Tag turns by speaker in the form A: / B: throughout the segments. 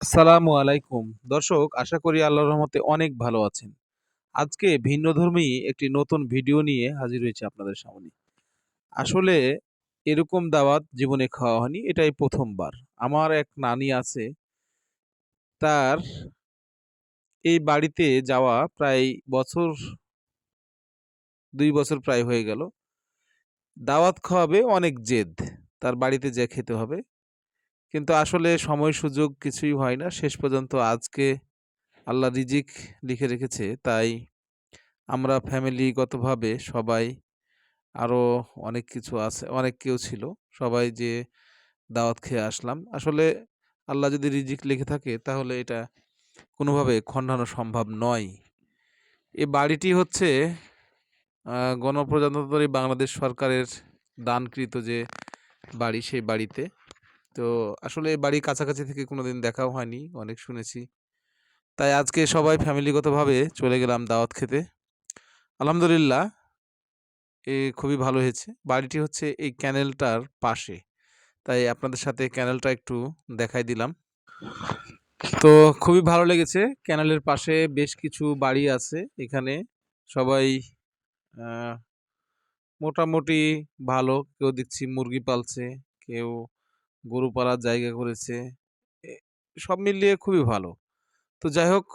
A: আসসালামু আলাইকুম। দর্শক আশা করি আল্লাহর রহমতে অনেক ভালো আছেন। আজকে ভিন্নধর্মী একটি নতুন ভিডিও নিয়ে হাজির হয়েছে আপনাদের সামনে। আসলে এরকম দাওয়াত জীবনে খাওয়া হয়নি, এটাই প্রথমবার আমার এক নানি আছে তার এই বাড়িতে যাওয়া প্রায় বছর দুই বছর প্রায় হয়ে গেল। দাওয়াত খাওয়াবে অনেক জেদ। তার বাড়িতে যেয়ে খেতে হবে। কিন্তু আসলে সময় সুযোগ কিছুই হয় না। শেষ পর্যন্ত আজকে আল্লাহ রিজিক লিখে রেখেছে। তাই আমরা ফ্যামিলিগতভাবে সবাই আরও অনেক কিছু আছে, অনেক কেউ ছিল। সবাই যে দাওয়াত খেয়ে আসলাম। আসলে আল্লাহ যদি রিজিক লিখে থাকে তাহলে এটা কোনোভাবে খণ্ডানো সম্ভব নয়। এ বাড়িটি হচ্ছে গণপ্রজাতন্ত্রী বাংলাদেশ সরকারের দানকৃত যে বাড়ি, সেই বাড়িতে। তো আসলে বাড়ির কাছাকাছি থেকে কোনোদিন দেখাও হয়নি, অনেক শুনেছি। তাই আজকে সবাই ফ্যামিলিগতভাবে চলে গেলাম দাওয়াত খেতে। আলহামদুলিল্লাহ এ খুবই ভালো হয়েছে। বাড়িটি হচ্ছে এই ক্যানেলটার পাশে। তাই আপনাদের সাথে ক্যানেলটা একটু দেখাই দিলাম। তো খুবই ভালো লেগেছে। ক্যানেলের পাশে বেশ কিছু বাড়ি আছে। এখানে সবাই মোটামুটি ভালো। কেউ দেখছি মুরগি পালছে, কেউ গরু পালার জায়গা করেছে। সব মিলিয়ে খুবই ভালো। তো যাই হোক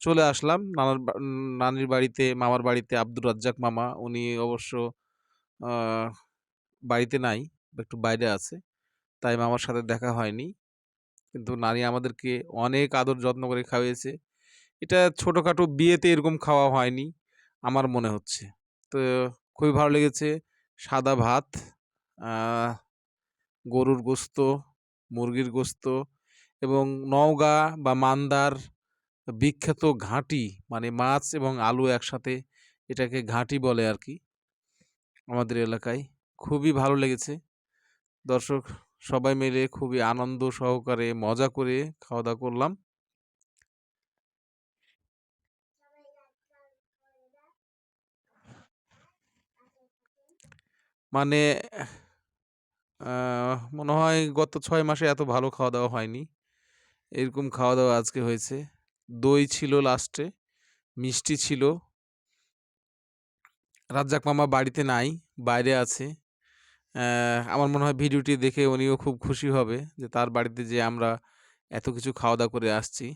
A: চলে আসলাম নানার নানির বাড়িতে, মামার বাড়িতে আব্দুর রাজ্জাক মামা। উনি অবশ্য বাড়িতে নাই, একটু বাইরে আছে। তাই মামার সাথে দেখা হয়নি। কিন্তু নানি আমাদেরকে অনেক আদর যত্ন করে খাওয়িয়েছে। এটা ছোটোখাটো বিয়েতে এরকম খাওয়া হয়নি, আমার মনে হচ্ছে। তো খুবই ভালো লেগেছে। সাদা ভাত, গরুর গোস্ত, মুরগির গোস্ত এবং নওগাঁ বা মান্দার বিখ্যাত ঘাঁটি মানে মাছ এবং আলু একসাথে এটাকে ঘাঁটি বলে আর কি আমাদের এলাকায়। খুবই ভালো লেগেছে। দর্শক সবাই মিলে খুবই আনন্দ সহকারে মজা করে খাওয়া-দাওয়া করলাম। মানে মনে হয় গত ৬ মাসে এত ভালো খাওয়া-দাওয়া হয়নি। এরকম খাওয়া-দাওয়া আজকে হয়েছে। দই ছিল লাস্টে, মিষ্টি ছিল। রাজ্জাক মামা বাড়িতে নাই, বাইরে আছে। আমার মনে হয় ভিডিওটি দেখে উনিও খুব খুশি হবে যে তার বাড়িতে যেয়ে আমরা এত কিছু খাওয়া-দাওয়া করে আসছি।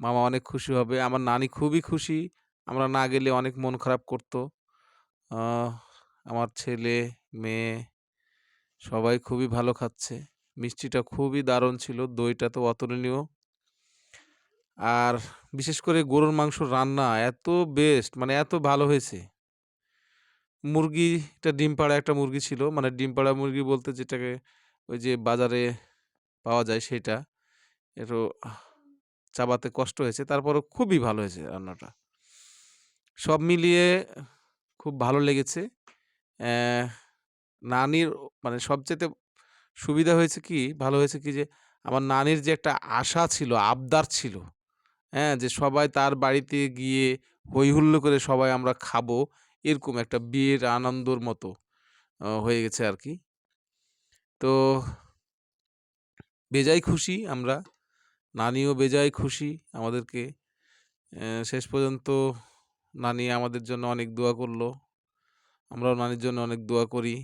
A: মামা অনেক খুশি হবে। আমার নানি খুবই খুশি। আমরা না গেলে অনেক মন খারাপ করত। আমার ছেলে, মেয়ে সবাই খুবই ভালো খাচ্ছে। মিষ্টিটা খুবই দারুণ ছিল। দইটা তো অতুলনীয়। আর বিশেষ করে গরুর মাংস রান্না এত বেস্ট মানে এত ভালো হয়েছে। মুরগিটা ডিম পাড়া একটা মুরগি ছিল। মানে ডিম পাড়া মুরগি বলতে যেটাকে ওই যে বাজারে পাওয়া যায় সেটা। একটু চাবাতে কষ্ট হয়েছে। তারপরও খুবই ভালো হয়েছে রান্নাটা। সব মিলিয়ে খুব ভালো লেগেছে। নানির মানে সবচাইতে সুবিধা হয়েছে কি, ভালো হয়েছে কি যে আমার নানির যে একটা আশা ছিল, আবদার ছিল, হ্যাঁ? যে সবাই তার বাড়িতে গিয়ে হৈ করে সবাই আমরা খাব। এরকম একটা বিয়ের আনন্দর মতো হয়ে গেছে আর কি তো বেজায় খুশি আমরা। নানিও বেজায় খুশি আমাদেরকে শেষ পর্যন্ত নানি আমাদের জন্য অনেক দোয়া করল আমরাও নানির জন্য অনেক দোয়া করি।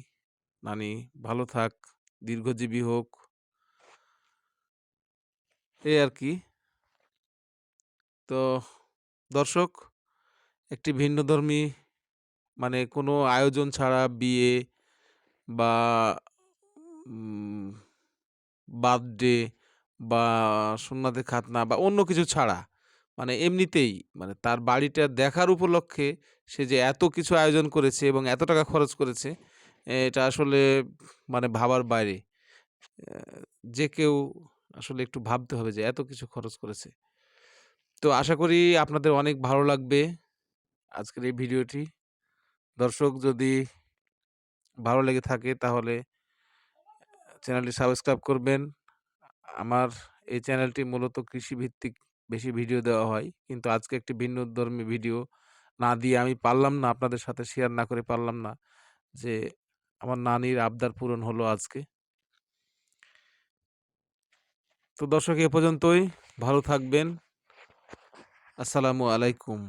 A: নানি ভালো থাক, দীর্ঘজীবী হোক। এই আরকি। তো দর্শক একটি ভিন্নধর্মী মানে কোনো আয়োজন ছাড়া বিয়ে বা বার্থডে বা সুন্নাতে খাতনা বা অন্য কিছু ছাড়া মানে এমনিতেই মানে তার বাড়িটা দেখার উপলক্ষে সে যে এত কিছু আয়োজন করেছে এবং এত টাকা খরচ করেছে, এটা আসলে মানে ভাবার বাইরে। যে কেউ আসলে একটু ভাবতে হবে যে এত কিছু খরচ করেছে। তো আশা করি আপনাদের অনেক ভালো লাগবে আজকের এই ভিডিওটি। দর্শক যদি ভালো লেগে থাকে তাহলে চ্যানেলটি সাবস্ক্রাইব করবেন। আমার এই চ্যানেলটি মূলত কৃষিভিত্তিক বেশি ভিডিও দেওয়া হয়। কিন্তু আজকে একটি ভিন্নধর্মী ভিডিও না দিয়ে আমি পারলাম না, আপনাদের সাথে শেয়ার না করে পারলাম না যে আমার নানির আবদার পূরণ হলো আজকে। তো দর্শক এ পর্যন্তই। ভালো থাকবেন। আসসালামু আলাইকুম।